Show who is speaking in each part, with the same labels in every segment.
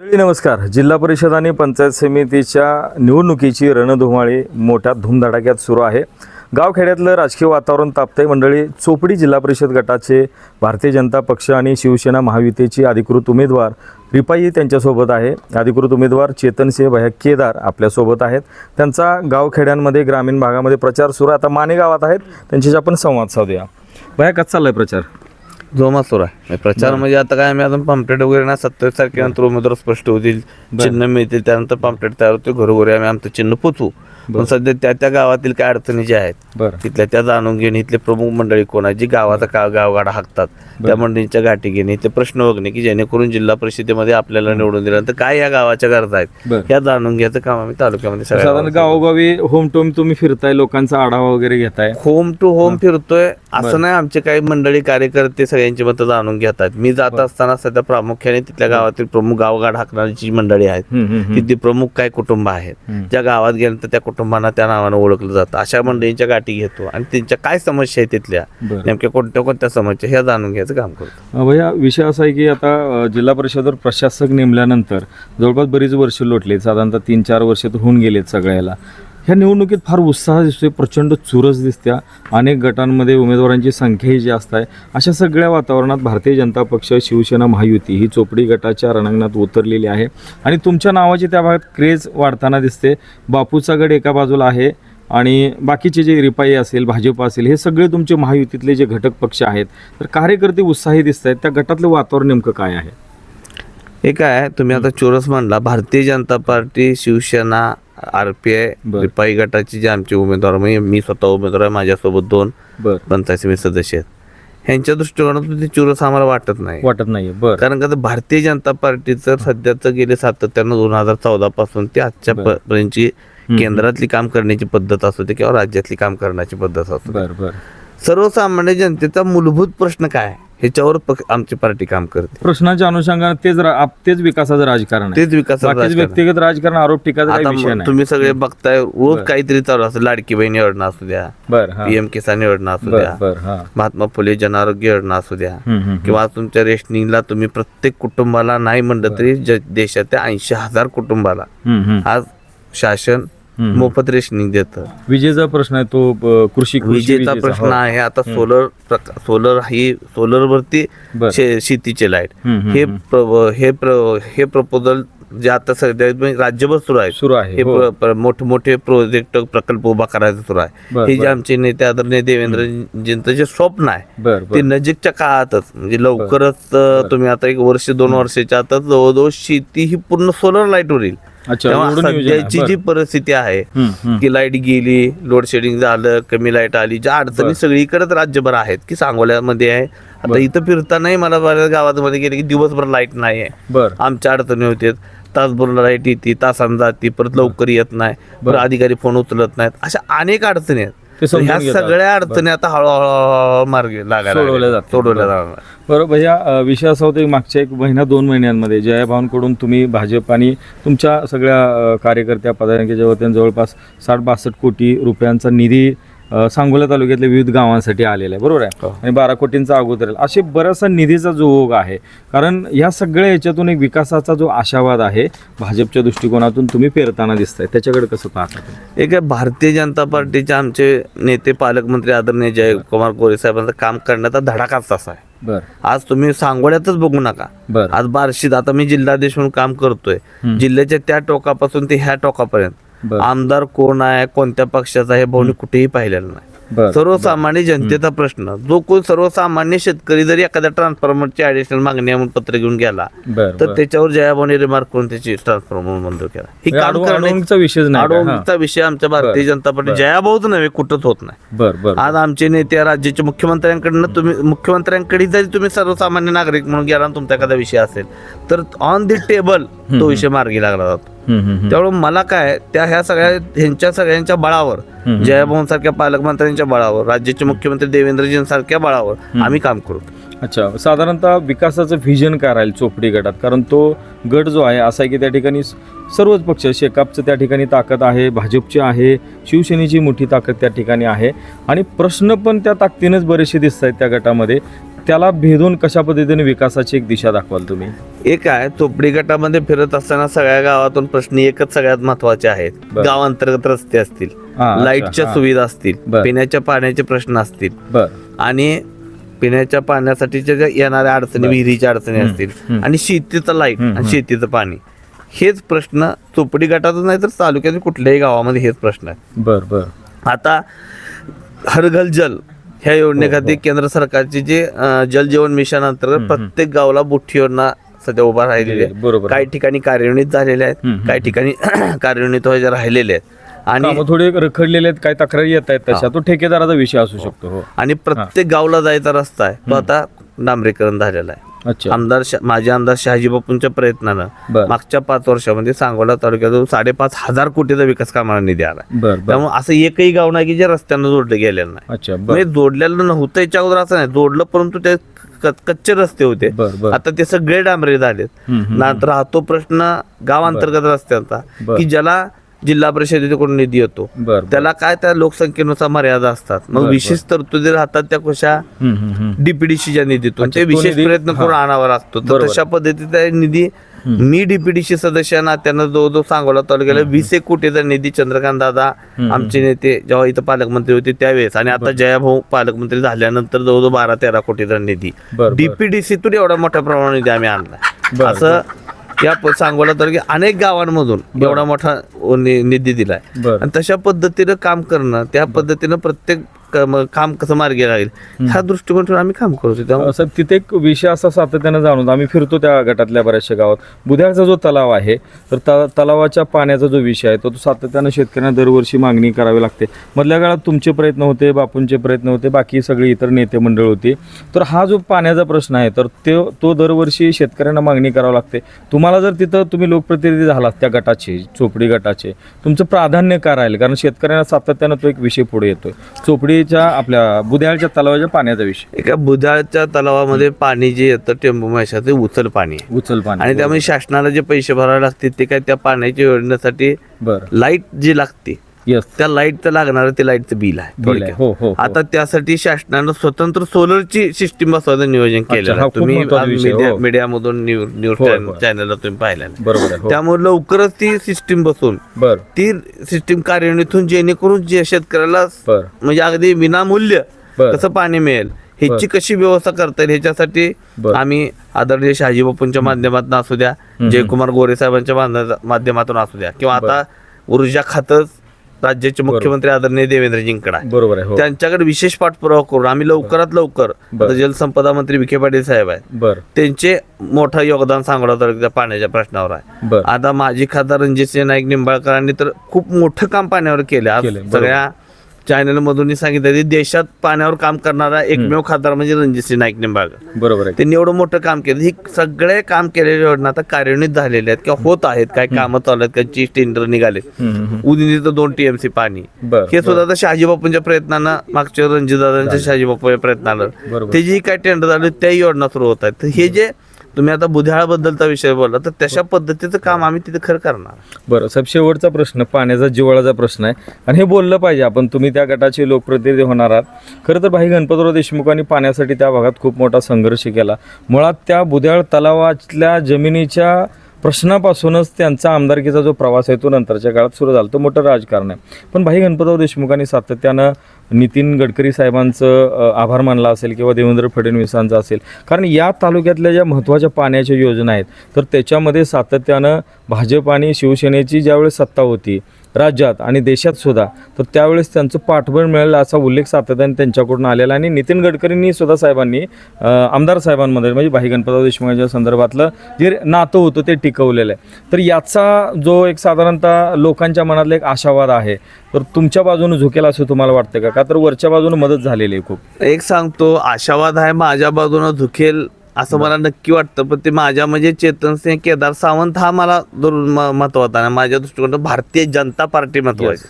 Speaker 1: नमस्कार. जिल्हा परिषद आणि पंचायत समितीच्या निवडणुकीची रणधुमाळी मोठ्या धूमधडाक्यात सुरू आहे. गावखेड्यातलं राजकीय वातावरण तापतंय. मंडळी चोपडी जिल्हा परिषद गटाचे भारतीय जनता पक्ष आणि शिवसेना महायुतीची अधिकृत उमेदवार रिपाई त्यांच्यासोबत आहे. अधिकृत उमेदवार चेतनसिंह भया केदार आपल्यासोबत आहेत. त्यांचा गावखेड्यांमध्ये ग्रामीण भागामध्ये प्रचार सुरू आहे. आता माने गावात आहेत. त्यांच्याशी आपण संवाद साधूया. भया कसा चाललाय प्रचार?
Speaker 2: जोमात सुरू आहे. प्रचार म्हणजे आता काय आम्ही अजून पम्पलेट वगैरे ना सत्तावीस तारखेनंतर उमेदवार स्पष्ट होतील चिन्ह मिळतील त्यानंतर पम्पलेट तयार होते घरोघरी आम्ही आमचं चिन्ह पोचवू. पण सध्या त्या त्या गावातील काय अडचणी ज्या आहेत
Speaker 1: बरं.
Speaker 2: तिथल्या त्या जाणून घेणे इथले प्रमुख मंडळी कोण आहे जी गावाचा का गावगाडा हाकतात त्या मंडळींच्या गाठी घेणे इथले प्रश्न बघणे की जेणेकरून जिल्हा परिषदेमध्ये आपल्याला निवडून दिल्यानंतर काय या गावाच्या गरजा आहेत. या जाणून घ्यायचं काम आम्ही तालुक्यामध्ये सगळ्या
Speaker 1: साधारण गावोगावी होम टोम तुम्ही फिरताय लोकांचा आढावा वगैरे घेताय.
Speaker 2: होम टू होम फिरतोय असं नाही आमचे काही मंडळी कार्यकर्ते सगळ्यांची मतं जाणून घेतात मी जात असताना सध्या प्रामुख्याने तिथल्या गावातील प्रमुख गावगाड हाकणारी जी मंडळी आहेत
Speaker 1: हम्म, हम्म, हम्म.
Speaker 2: तिथली प्रमुख काय कुटुंब आहेत.
Speaker 1: हम्म.
Speaker 2: ज्या गावात गेल्यानंतर त्या कुटुंबांना त्या नावानं ओळखलं जातं. अशा मंडळींच्या गाठी घेतो आणि त्यांच्या काय समस्या आहेत तिथल्या. नेमक्या कोणत्या कोणत्या समस्या ह्या जाणून घ्यायचं काम करतो.
Speaker 1: भैया विषय असा आहे की आता जिल्हा परिषदवर प्रशासक नेमल्यानंतर जवळपास बरीच वर्ष लोटली साधारणतः तीन चार वर्ष तर होऊन गेलेत सगळ्याला. ह्या निवडणुकीत फार उत्साह दिसतोय प्रचंड चुरस दिसत्या. अनेक गटांमध्ये उमेदवारांची संख्याही जास्त आहे अशा सगळ्या वातावरणात भारतीय जनता पक्ष शिवसेना महायुती ही चोपडी गटाच्या रणांगणात उतरलेली आहे. आणि तुमच्या नावाची त्या भागात क्रेज वाढताना दिसते. बापूचा गड एका बाजूला आहे आणि बाकीचे जे रिपाई असेल भाजप असेल हे सगळे तुमचे महायुतीतले जे घटक पक्ष आहेत. तर कार्यकर्ते उत्साही दिसत आहेत त्या गटातलं वातावरण नेमकं काय आहे?
Speaker 2: हे काय आहे, तुम्ही आता चोरस म्हणला. Bharatiya Janata Party Shivsena R P I
Speaker 1: बरं.
Speaker 2: रिपाई गटाचे जे आमचे उमेदवार म्हणजे मी स्वतः उमेदवार आहे माझ्यासोबत दोन
Speaker 1: बर.
Speaker 2: पंचायत समिती सदस्य आहेत. ह्यांच्या दृष्टिकोनातून ते चुरस आम्हाला वाटत नाही.
Speaker 1: वाटत नाहीये बर.
Speaker 2: कारण का भारतीय जनता पार्टीचं सध्याचं गेले सातत्यानं दोन हजार चौदा पासून ते आजच्या
Speaker 1: बरं.
Speaker 2: पर्यंतची केंद्रातली काम करण्याची पद्धत असू दे किंवा राज्यातली काम करण्याची पद्धत असू दे.
Speaker 1: बर बर.
Speaker 2: सर्वसामान्य जनतेचा मूलभूत प्रश्न काय आहे? ह्याच्यावर पक्ष- आमची पार्टी काम करते.
Speaker 1: प्रश्नाच्या अनुषंगाने तेच रा- आप- तेच विकासाचं राजकारण आहे.
Speaker 2: तेच विकासाचं
Speaker 1: बाकीचं
Speaker 2: राजकारण.
Speaker 1: व्यक्तिगत राजकारण आरोप टीकाचा काही
Speaker 2: आता
Speaker 1: विषय
Speaker 2: मग
Speaker 1: नाही.
Speaker 2: तुम्ही सगळे बघताय रोज काहीतरी चालू असतं. लाडकी बहीण योजना असू द्या
Speaker 1: बर हा.
Speaker 2: पीएम किसान योजना असू
Speaker 1: बर
Speaker 2: द्या
Speaker 1: बर हा.
Speaker 2: महात्मा फुले जन आरोग्य योजना असू द्या
Speaker 1: हम्म, हम्म,
Speaker 2: किंवा तुमच्या रेशनिंगला तुम्ही प्रत्येक कुटुंबाला नाही म्हणलं तरी ज- देशाच्या ऐंशी हजार कुटुंबाला
Speaker 1: हम्म, हम्म.
Speaker 2: आज शासन. मोफत रेशनिंग देतं.
Speaker 1: विजेचा प्रश्न आहे तो कृषी कृषी
Speaker 2: विजेचा प्रश्न
Speaker 1: हो.
Speaker 2: आहे. आता सोलर प्रका- सोलर ही सोलर वरती
Speaker 1: बर.
Speaker 2: शे- शेतीचे लाइट
Speaker 1: हम्म, हम्म,
Speaker 2: हे
Speaker 1: हम्म.
Speaker 2: प्र- हे प्र- हे प्रपोजल जे आता सध्या म्हणजे राज्यभर सुरू आहे.
Speaker 1: सुरू आहे
Speaker 2: हे
Speaker 1: हो.
Speaker 2: प्र- प्र- मोठे मोठे प्रोजेक्ट प्रकल्प उभा करायचा सुरू आहे.
Speaker 1: बर,
Speaker 2: हे जे
Speaker 1: बर.
Speaker 2: आमचे नेते आदरणीय देवेंद्रजींचं जे स्वप्न आहे
Speaker 1: बर
Speaker 2: ते
Speaker 1: बर
Speaker 2: नजीकच्या काळातच म्हणजे लवकरच अं, तुम्ही आता एक वर्ष दोन वर्षाच्या आतच जवळजवळ शेती ही पूर्ण सोलर लाईटवर येईल.
Speaker 1: अच्छा
Speaker 2: तेव्हा. सध्याची. जी परिस्थिती आहे. की लाइट गेली लोड शेडिंग झालं कमी लाइट आली ज्या अडचणी सगळीकडेच राज्यभर आहेत की सांगोल्यामध्ये आहे. आता इथं फिरतानाही मला बऱ्याच गावामध्ये गेले की दिवसभर लाइट नाही आहे. आमच्या अडचणी होते तासभर लाइट येते तासांना जाते परत लवकर येत नाही परत अधिकारी फोन उचलत नाहीत. अशा अनेक अडचणी आहेत.
Speaker 1: ते
Speaker 2: तर
Speaker 1: समजून
Speaker 2: ह्या
Speaker 1: घेतात.
Speaker 2: सगळ्या अडचणी आता हळूहळू मार्गी लागायला
Speaker 1: सोडवल्या
Speaker 2: लागल्या.
Speaker 1: जातील.
Speaker 2: सोडवल्या जाणार
Speaker 1: बरं भैया अ, विषय असा होता की मागच्या एक महिना दोन महिन्यांमध्ये जयाभावांकडून तुम्ही भाजप आणि तुमच्या सगळ्या अ, कार्यकर्त्या पदाधिकाऱ्यांच्या वतीने जवळपास साठ बासष्ट कोटी रुपयांचा निधी सांगोला तालुक्यातल्या विविध गावांसाठी आलेला आहे. बरोबर आहे?
Speaker 2: हो.
Speaker 1: आणि बारा कोटींचा अगोदर. असे बराचसा निधीचा जो ओघ आहे कारण या सगळ्या याच्यातून एक विकासाचा जो आशावाद आहे भाजपच्या दृष्टिकोनातून तुम्ही पेरताना दिसताय. त्याच्याकडे कसं पाहता?
Speaker 2: एक भारतीय जनता पार्टीचे आमचे नेते पालकमंत्री आदरणीय जयकुमार गोरे साहेबांचं काम करण्याचा धडाकाच तसा आहे.
Speaker 1: बर.
Speaker 2: आज तुम्ही सांगोड्यातच बघू नका.
Speaker 1: बर.
Speaker 2: आज बार्शीत आता मी जिल्हाधीश म्हणून काम करतोय. जिल्ह्याच्या त्या टोकापासून ते ह्या टोकापर्यंत. आमदार कोण आहे कोणत्या पक्षाचा हे भाऊनी कुठेही पाहिलेलं नाही. सर्वसामान्य जनतेचा प्रश्न. जो कोण सर्वसामान्य शेतकरी जरी एखाद्या ट्रान्सफॉर्मरची ऍडिशनल मागणी म्हणून पत्र घेऊन गेला तर. त्याच्यावर जयाभाऊने रिमार्क करून त्याची ट्रान्सफॉर्मर मंजूर केला. ही काम
Speaker 1: अडवून-
Speaker 2: करण्याची?
Speaker 1: हा.
Speaker 2: अडवणूकचा विषय आमच्या भारतीय जनता पार्टी जयाभाऊच नव्हे कुठंच होत नाही. आज आमचे नेते राज्याचे मुख्यमंत्र्यांकडनं तुम्ही मुख्यमंत्र्यांकडे जरी तुम्ही सर्वसामान्य नागरिक म्हणून गेला तुमचा एखादा विषय असेल तर ऑन दी टेबल तो विषय मार्गी लागला जातो. त्यामुळे मला काय त्या ह्या सगळ्या ह्यांच्या सगळ्यांच्या बळावर. जयभाऊन सारख्या पालकमंत्र्यांच्या बळावर राज्याचे मुख्यमंत्री देवेंद्रजींसारख्या बळावर आम्ही काम करतो
Speaker 1: अच्छा साधारणतः विकासाचं व्हिजन काय राहील चोपडी गटात? कारण तो गट जो आहे असा आहे की त्या ठिकाणी सर्वच पक्ष शेकापचं त्या ठिकाणी ताकद आहे भाजपची आहे शिवसेनेची मोठी ताकद त्या ठिकाणी आहे. आणि प्रश्न पण त्या ताकदीनंच बरेचसे दिसत आहेत त्या गटामध्ये. त्याला भेदून कशा पद्धतीने विकासाची एक दिशा दाखवाल तुम्ही
Speaker 2: एक आहे चोपडी गटामध्ये फिरत असताना सगळ्या गावातून प्रश्न एकच सगळ्यात महत्त्वाचे आहेत
Speaker 1: बर.
Speaker 2: गाव अंतर्गत रस्ते असतील
Speaker 1: हा, अच्छा,
Speaker 2: लाईटच्या
Speaker 1: हा.
Speaker 2: सुविधा असतील
Speaker 1: बर.
Speaker 2: पिण्याच्या पाण्याचे प्रश्न असतील
Speaker 1: बर
Speaker 2: आणि पिण्याच्या पाण्यासाठीच्या ज्या येणाऱ्या अडचणी. विहिरीच्या अडचणी असतील. आणि शेतीचं
Speaker 1: लाइट
Speaker 2: आणि. शेतीचं पाणी हेच प्रश्न चोपडी गटातच नाही तर तालुक्यातील कुठल्याही गावामध्ये हेच प्रश्न आहेत
Speaker 1: बर बर
Speaker 2: आता हर घर जल ह्या योजनेखाली
Speaker 1: हो.
Speaker 2: केंद्र सरकारची जे जल जीवन मिशन अंतर्गत प्रत्येक गावाला बुट्टी योजना सध्या उभा राहिलेली आहे.
Speaker 1: बरोबर.
Speaker 2: काही ठिकाणी कार्यान्वित झालेल्या आहेत काही ठिकाणी कार्यान्वित व्हायच्या राहिलेल्या आहेत. आणि
Speaker 1: थोडे रखडलेले आहेत काही तक्रारी येत आहेत तशा तो ठेकेदाराचा विषय असू शकतो हो.
Speaker 2: आणि प्रत्येक गावला जायचा रस्ता आहे तो आता डांबरीकरण झालेला आहे.
Speaker 1: अच्छा.
Speaker 2: आमदार शा- माजी आमदार शहाजी बापूंच्या प्रयत्नानं
Speaker 1: बर.
Speaker 2: मागच्या पाच वर्षामध्ये सांगोला तालुक्यातून साडेपाच हजार कोटीचा विकास कामाला निधी आला.
Speaker 1: बर बर.
Speaker 2: त्यामुळे असं एकही गाव नाही की जे रस्त्यानं जोडलं गेलेलं नाही.
Speaker 1: अच्छा बर.
Speaker 2: म्हणजे जोडलेलं नव्हतं याच्या अगोदर असं नाही. जोडलं परंतु ते क- कच्चे रस्ते होते.
Speaker 1: बर बर.
Speaker 2: आता ते सगळे डांबरे झालेत
Speaker 1: हम्म, हम्म.
Speaker 2: नंतर राहतो प्रश्न गाव अंतर्गत रस्त्यांचा
Speaker 1: बर.
Speaker 2: की ज्याला जिल्हा परिषदेकडून निधी येतो. त्याला काय त्या लोकसंख्येनुसार मर्यादा असतात. मग विशेष तरतुदी राहतात त्या कशा. डीपीडीसीच्या निधीतून. ते विशेष प्रयत्न. करून आणावा लागतो. तर. तशा पद्धतीचा निधी मी डीपीडीसी सदस्य नात्यानं जवळजवळ सांगोला तालुक्याला वीस एक कोटीचा निधी चंद्रकांत दादा आमचे नेते जेव्हा इथं पालकमंत्री होते त्यावेळेस. आणि आता जयाभाऊ पालकमंत्री झाल्यानंतर जवळजवळ बारा तेरा कोटीचा निधी. डीपीडीसीतून एवढा मोठ्या प्रमाणात निधी आम्ही आणला. असं या सांगोला तालुक्यात अनेक गावांमधून एवढा मोठा नि- निधी दिलाय.
Speaker 1: बर.
Speaker 2: आणि तशा पद्धतीनं काम करणं त्या पद्धतीनं प्रत्येक कम- काम कसं मार्गी लागेल? ह्या दृष्टिकोन ठेवून आम्ही काम करतो त्यामुळे
Speaker 1: साहेब तिथे एक विषय असा सातत्यानं जाणून आम्ही फिरतो त्या गटातल्या बऱ्याचशा गावात. बुध्याळचा जो तलाव आहे तर तलावाच्या पाण्याचा जो विषय आहे तो तो सातत्यानं शेतकऱ्यांना दरवर्षी मागणी करावी लागते. मधल्या काळात तुमचे प्रयत्न होते बापूंचे प्रयत्न होते बाकी सगळी इतर नेते मंडळ होती. तर हा जो पाण्याचा प्रश्न आहे तर ते तो दरवर्षी शेतकऱ्यांना मागणी करावी लागते. तुम्हाला जर तिथं तुम्ही लोकप्रतिनिधी झालात त्या गटाचे चोपडी गटाचे तुमचं प्राधान्य काय राहील? कारण शेतकऱ्यांना सातत्यानं तो एक विषय पुढे येतोय. चोपडीच्या आपल्या बुध्याळच्या तलावाच्या पाण्याचा विषय.
Speaker 2: एका बुधाळच्या तलावामध्ये पाणी जे येतं टेंबू माशाचं ते उचल पाणी आहे.
Speaker 1: उचल पाणी
Speaker 2: आणि त्यामुळे शासनाला जे पैसे भरावे लागतील ते काय त्या पाण्याच्या योजनेसाठी
Speaker 1: बरं.
Speaker 2: लाइट जी लागते
Speaker 1: येस
Speaker 2: त्या लाईटचं लागणारं ते लाईटचं बिल आहे
Speaker 1: बिल आहे.
Speaker 2: थोडक्यात.
Speaker 1: हो हो हो.
Speaker 2: आता त्यासाठी शासनानं स्वतंत्र सोलरची सिस्टीम बसवायचं नियोजन केलेलं
Speaker 1: हा
Speaker 2: आहे
Speaker 1: खूप
Speaker 2: तुम्ही
Speaker 1: महत्त्वाचा
Speaker 2: आज
Speaker 1: विषय,
Speaker 2: मीडिया
Speaker 1: हो.
Speaker 2: मीडियामधून न्यूज न्यूज
Speaker 1: हो.
Speaker 2: चॅनलला तुम्ही पाहिलं
Speaker 1: बरोबर आहे हो.
Speaker 2: त्यामुळे लवकरच ती सिस्टीम बसून
Speaker 1: बर
Speaker 2: ती सिस्टीम कार्यान्वित होऊन जेणेकरून जे शेतकऱ्याला
Speaker 1: बर
Speaker 2: म्हणजे अगदी विनामूल्य
Speaker 1: बर.
Speaker 2: कसं पाणी मिळेल ह्याची कशी व्यवस्था करता येईल ह्याच्यासाठी
Speaker 1: बर.
Speaker 2: आम्ही आदरणीय शहाजी बापूंच्या माध्यमातून असू द्या जयकुमार गोरे साहेबांच्या माध्य- माध्यमातून असू द्या किंवा आता ऊर्जा खातच राज्याचे मुख्यमंत्री आदरणीय देवेंद्र जिंकडा
Speaker 1: बरोबर आहे हो.
Speaker 2: त्यांच्याकडे विशेष पाठपुरावा करून आम्ही लवकरात लवकर. आता जलसंपदा मंत्री विखे पाटील साहेब आहेत.
Speaker 1: बर.
Speaker 2: त्यांचे मोठं योगदान सांगला तर पाण्याच्या प्रश्नावर आहे.
Speaker 1: बर.
Speaker 2: आता माजी खासदार रणजितसिंह नाईक निंबाळकरांनी तर खूप मोठं काम पाण्यावर केलं. आज
Speaker 1: केलंय, बरोबर.
Speaker 2: सगळ्या चॅनल मधून सांगितलं की देशात पाण्यावर काम करणारा एकमेव खासदार म्हणजे रणजितसिंह नाईक निंबाळकर.
Speaker 1: बरोबर आहे.
Speaker 2: त्यांनी एवढं मोठं काम केलं. ही सगळे काम केलेले योजना आता कार्यान्वित झालेले आहेत किंवा होत आहेत. काय कामं चालू आहेत काही टेंडर निघाले. उदिनीचं दोन टीएमसी पाणी. हे सुद्धा आता शहाजीबापूंच्या प्रयत्नानं मागच्या रणजितदादांच्या शहाजीबापूच्या प्रयत्नानं.
Speaker 1: बरोबर.
Speaker 2: ते जी काय टेंडर झाले त्या योजना सुरू होत आहेत. तर हे जे तुम्ही आता बुधाळाबद्दलचा विषय बोलला तर तशा पद्धतीचं काम आम्ही तिथे खरं करणार.
Speaker 1: बरं साहेब शेवटचा प्रश्न पाण्याचा जिव्हाळाचा प्रश्न आहे. आणि हे बोललं पाहिजे आपण तुम्ही त्या गटाचे लोकप्रतिनिधी होणार आहात. खरं तर भाई गणपतराव देशमुखांनी पाण्यासाठी त्या भागात खूप मोठा संघर्ष केला. मुळात त्या बुध्याळ तलावातल्या जमिनीच्या प्रश्नापासूनच त्यांचा आमदारकीचा जो प्रवास आहे तो नंतरच्या काळात सुरू झाला. तो मोठं राजकारण आहे. पण भाई गणपतराव देशमुखांनी सातत्यानं नितीन गडकरी साहेबांचं आभार मानला असेल किंवा देवेंद्र फडणवीसांचा असेल. कारण या तालुक्यातल्या ज्या महत्त्वाच्या पाण्याच्या योजना आहेत तर त्याच्यामध्ये सातत्यानं भाजप आणि शिवसेनेची ज्यावेळेस सत्ता होती राज्यात आणि देशात सुद्धा तर त्यावेळेस त्यांचं पाठबळ मिळेल असा उल्लेख सातत्याने त्यांच्याकडून आलेला आणि नितीन गडकरींनी सुद्धा साहेबांनी आमदार साहेबांमध्ये म्हणजे भाई गणपतराव देशमुखांच्या संदर्भातलं जे नातं होतं ते टिकवलेलं आहे. तर याचा जो एक साधारणतः लोकांच्या मनातला एक आशावाद आहे तर तुमच्या बाजूने झुकेल असं तुम्हाला वाटतं का? का तर वरच्या बाजूने मदत झालेली आहे खूप?
Speaker 2: एक सांगतो आशावाद आहे माझ्या बाजूनं झुकेल असं मला नक्की वाटतं पण ते माझ्या म्हणजे चेतन सिंह केदार सावंत हा मला महत्त्वाचा आहे माझ्या दृष्टिकोनातून भारतीय जनता पार्टी महत्वाची.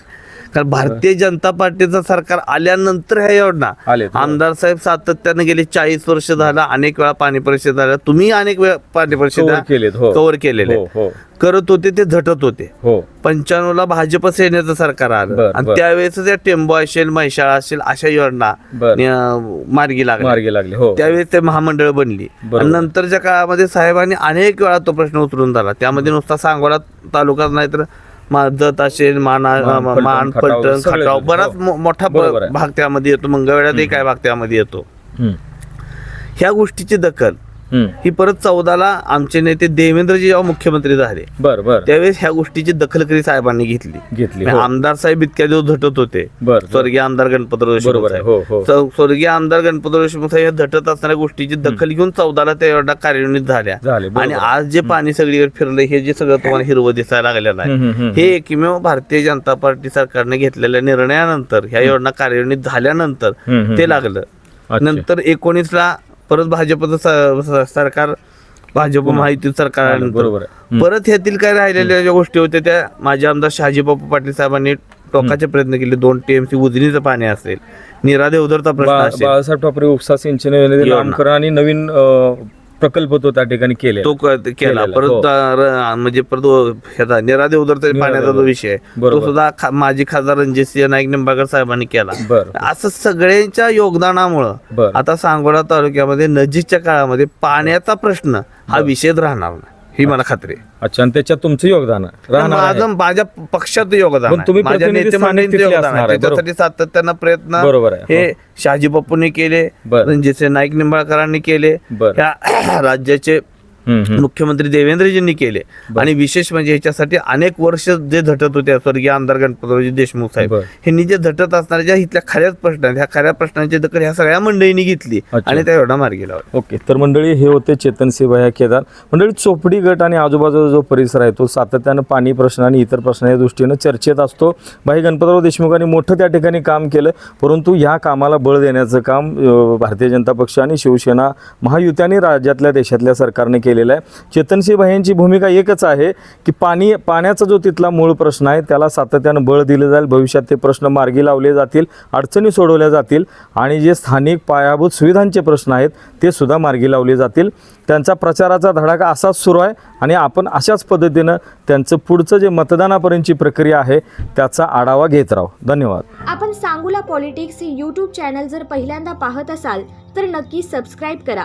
Speaker 2: कारण भारतीय जनता पार्टीचं सरकार आल्यानंतर ह्या योजना. आमदार साहेब सातत्याने गेले चाळीस वर्ष झाला अनेक वेळा पाणी परिषद झाल्या. तुम्ही अनेक वेळा पाणी परिषद
Speaker 1: केलेत, हो.
Speaker 2: कव्हर केलेले.
Speaker 1: हो हो.
Speaker 2: करत होते ते झटत होते.
Speaker 1: हो.
Speaker 2: पंच्याण्णवला भाजप सेनेचं सरकार आलं. आणि. त्यावेळेस त्या टेंबो असेल म्हैशाळा असेल अशा योजना मार्गी लागल्या.
Speaker 1: मार्गी लागले
Speaker 2: त्यावेळेस ते महामंडळ बनली. नंतरच्या काळामध्ये साहेबांनी अनेक वेळा तो प्रश्न उचलून झाला. त्यामध्ये नुसता सांगोला तालुकाच नाही तर मा- जत असेल माना
Speaker 1: मान,
Speaker 2: मान
Speaker 1: खटाव.
Speaker 2: बराच
Speaker 1: हो.
Speaker 2: मोठा. भाग त्यामध्ये येतो मंगळवेढ्यातही काय भाग त्यामध्ये येतो ह्या गोष्टीची दखल. ही परत चौदाला आमचे नेते देवेंद्रजी जेव्हा मुख्यमंत्री झाले
Speaker 1: बर बर
Speaker 2: त्यावेळेस ह्या गोष्टीची दखलकरी साहेबांनी घेतली
Speaker 1: घेतली
Speaker 2: म्हणजे
Speaker 1: हो.
Speaker 2: आमदार साहेब इतक्या दिवस झटत होते
Speaker 1: बर बर.
Speaker 2: स्वर्गीय आमदार गणपतराव देशमुख
Speaker 1: बरोबर आहे.
Speaker 2: साहेब.
Speaker 1: हो, हो.
Speaker 2: स्वर्गीय आमदार गणपतराव देशमुख साहेब या झटत असणाऱ्या गोष्टीची दखल घेऊन चौदाला त्या योजना कार्यान्वित झाल्या
Speaker 1: झाले, बरोबर
Speaker 2: आणि. आज जे पाणी सगळीकडे फिरलं हे जे सगळं तुम्हाला हिरवं दिसायला लागलेलं
Speaker 1: हम्म, हम्म,
Speaker 2: आहे. हे एकमेव भारतीय जनता पार्टी सरकारने घेतलेल्या निर्णयानंतर ह्या योजना कार्यान्वित झाल्यानंतर
Speaker 1: हम्म, हम्म,
Speaker 2: ते. लागलं
Speaker 1: अच्छा.
Speaker 2: नंतर एकोणीसला परत भाजपचं स- स- सरकार भाजप महायुती सरकार
Speaker 1: आलं, बरोबर आहे.
Speaker 2: आल्यानंतर परत ह्यातील काय राहिलेल्या ज्या गोष्टी होत्या त्या माझे आमदार शहाजी बापू पाटील साहेबांनी टोकाचे प्रयत्न केले. दोन टीएमसी उजनीचं पाणी असेल. निरा देवधरचा प्रश्न
Speaker 1: बा-
Speaker 2: असेल.
Speaker 1: बाळासाहेब ठाकरे उपसा सिंचन योजनेचे
Speaker 2: योजना.
Speaker 1: नामकरण आणि नवीन अ, प्रकल्प तो त्या ठिकाणी केले
Speaker 2: तो क- केला
Speaker 1: केलेला,
Speaker 2: परत
Speaker 1: हो.
Speaker 2: म्हणजे परत ह्याचा निरा देवधरचा
Speaker 1: निरा
Speaker 2: पाण्याचा जो. विषय आहे, तो
Speaker 1: बरोबर.
Speaker 2: सुद्धा खा- माजी खासदार रणजितसिंह नाईक निंबाळकर साहेबांनी केला
Speaker 1: बर
Speaker 2: असं सगळ्यांच्या योगदानामुळं
Speaker 1: बर.
Speaker 2: आता सांगोला तालुक्यामध्ये नजीकच्या काळामध्ये पाण्याचा प्रश्न हा विषय राहणार नाही ही मला खात्री आहे.
Speaker 1: अच्छा आणि त्याच्यात तुमचं योगदान. राहणार आहे.
Speaker 2: माझं माझ्या पक्षात योगदान
Speaker 1: पण
Speaker 2: आहे.
Speaker 1: तुम्ही
Speaker 2: माझ्या
Speaker 1: प्रतिनिधी
Speaker 2: योगदान
Speaker 1: असणार
Speaker 2: आहे
Speaker 1: आहे,
Speaker 2: त्याच्यासाठी सातत्यानं प्रयत्न
Speaker 1: बरोबर आहे.
Speaker 2: हे शहाजी बापूंनी केले
Speaker 1: बर.
Speaker 2: रणजितसिंह नाईक निंबाळकरांनी केले
Speaker 1: बर.
Speaker 2: राज्याचे. मुख्यमंत्री देवेंद्रजींनी केले. आणि विशेष म्हणजे ह्याच्यासाठी अनेक वर्ष जे झटत होते स्वर्गीय आमदार गणपतरावजी देशमुख साहेब. ह्यांनी जे झटत असणाऱ्या ज्या इथल्या खऱ्याच प्रश्न आहेत ह्या खऱ्या प्रश्नांची दखल ह्या सगळ्या मंडळींनी घेतली. आणि त्या एवढा मार्गी लावला.
Speaker 1: ओके तर मंडळी हे होते चेतन सिंह केदार. मंडळी चोपडी गट आणि आजूबाजूचा जो परिसर आहे तो सातत्यानं पाणी प्रश्न आणि इतर प्रश्नाच्या दृष्टीनं चर्चेत असतो. भाई गणपतराव देशमुखांनी मोठं त्या ठिकाणी काम केलं परंतु ह्या कामाला बळ देण्याचं काम भारतीय जनता पक्ष आणि शिवसेना महायुत्याने राज्यातल्या देशातल्या सरकारने केलेलं आहे. चेतनसिंह भाईंची भूमिका एकच आहे की पाणी पाण्याचा जो तिथला मूळ प्रश्न आहे त्याला सातत्यानं बळ दिलं जाईल. भविष्यात ते प्रश्न मार्गी लावले जातील अडचणी सोडवल्या जातील आणि जे स्थानिक पायाभूत सुविधांचे प्रश्न आहेत ते सुद्धा मार्गी लावले जातील. त्यांचा प्रचाराचा धडाका असाच सुरू आहे आणि आपण अशाच पद्धतीनं त्यांचं पुढचं जे मतदानापर्यंतची प्रक्रिया आहे त्याचा आढावा घेत राहू. धन्यवाद.
Speaker 3: आपण सांगूला पॉलिटिक्स हे यूट्यूब चॅनल जर पहिल्यांदा पाहत असाल तर नक्की सबस्क्राईब करा.